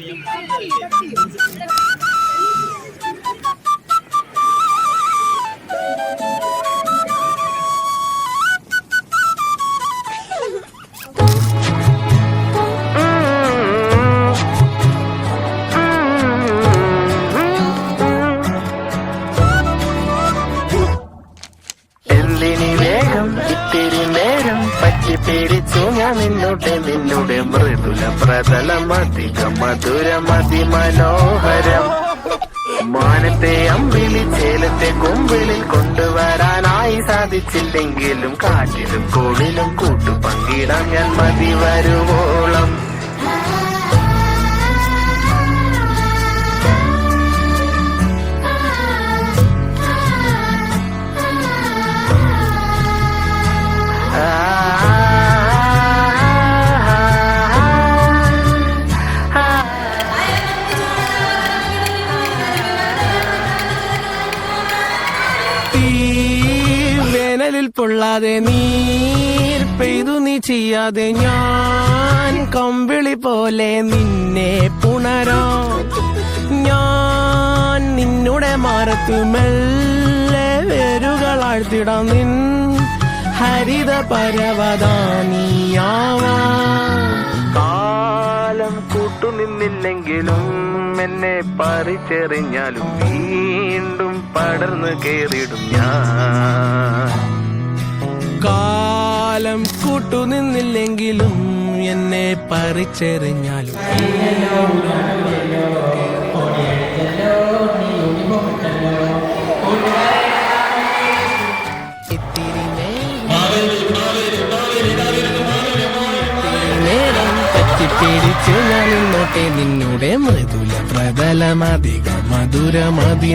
你看这个也是 പിടിച്ചു ഞാൻ നിന്നോട്ടെ നിന്നുടെ മൃദുല പ്രതലം മധുരമതി മനോഹരം. മാനത്തെ അമ്പിളി ചേലത്തെ കൊമ്പിളിൽ കൊണ്ടുവരാനായി സാധിച്ചില്ലെങ്കിലും കാറ്റിലും കോളിലും കൂട്ടു പങ്കിടാൻ ഞാൻ മതി വരുവോളം വേനലിൽ പൊള്ളാതെ നീർ നീ ചെയ്യാതെ ഞാൻ കമ്പിളി പോലെ നിന്നെ പുണരോ. ഞാൻ നിന്നുടെ മാറത്ത് മെല്ലെ വേരുകളാഴ്ത്തിടാം നിൻ ഹരിത പരവതാനിയാവാ. കാലം കൂട്ടു നിന്നില്ലെങ്കിലും എന്നെ പറിച്ചെറിഞ്ഞാലും വീണ്ടും പടർന്നു കേറിടും ഞാൻ. കൂട്ടുനിന്നില്ലെങ്കിലും എന്നെ പറിച്ചെറിഞ്ഞാലും. പിടിച്ചു ഞാൻ ഇന്നോട്ടെ നിന്നുടെ മൃദുല പ്രതലമധികം മധുരമതി